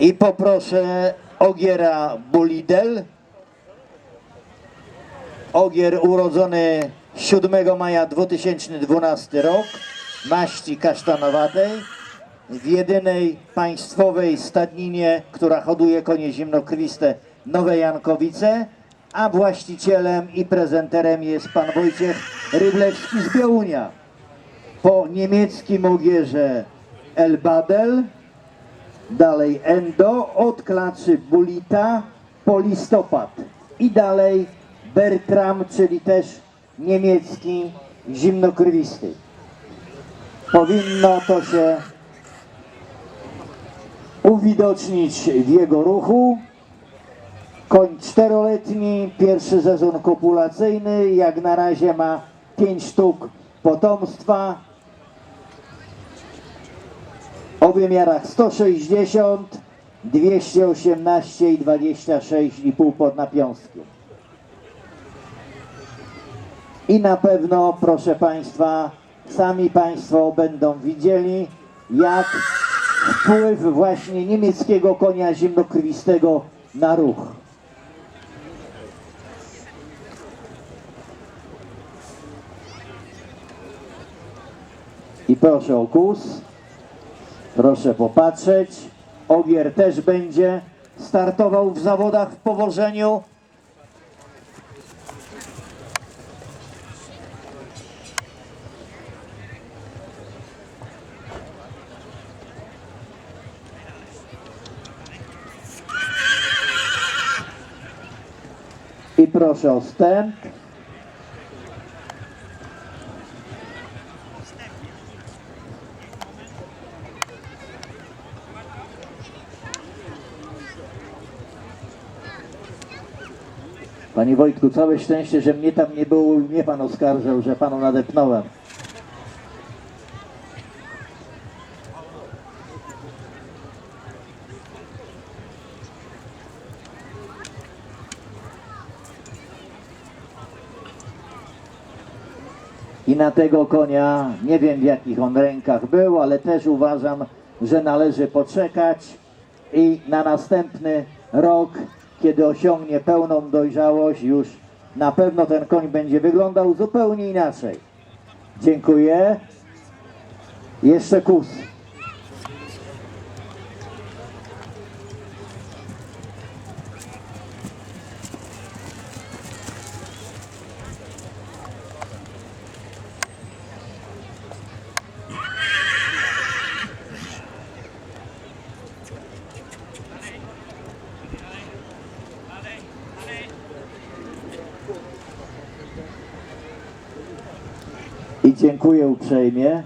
I poproszę Ogiera Bulidel. Ogier urodzony 7 maja 2012 rok, maści kasztanowatej, w jedynej państwowej stadninie, która hoduje konie zimnokrwiste Nowe Jankowice, a właścicielem i prezenterem jest pan Wojciech Ryblewski z Białunia. Po niemieckim ogierze Elbadel, dalej Endo, od klaczy Bulita po listopad i dalej Bertram, czyli też niemiecki zimnokrwisty. Powinno to się uwidocznić w jego ruchu. Koń czteroletni, pierwszy sezon kopulacyjny, jak na razie ma 5 sztuk potomstwa o wymiarach 160, 218 i 26,5 pod napiąstkiem. I na pewno, proszę Państwa, sami Państwo będą widzieli, jak wpływ właśnie niemieckiego konia zimnokrwistego na ruch. I proszę o kus. Proszę popatrzeć. Ogier też będzie startował w zawodach w powożeniu. I proszę o wstęp. Panie Wojtku, całe szczęście, że mnie tam nie było i mnie pan oskarżał, że panu nadepnąłem. I na tego konia, nie wiem w jakich on rękach był, ale też uważam, że należy poczekać i na następny rok, kiedy osiągnie pełną dojrzałość, już na pewno ten koń będzie wyglądał zupełnie inaczej. Dziękuję. Jeszcze kus. I dziękuję uprzejmie.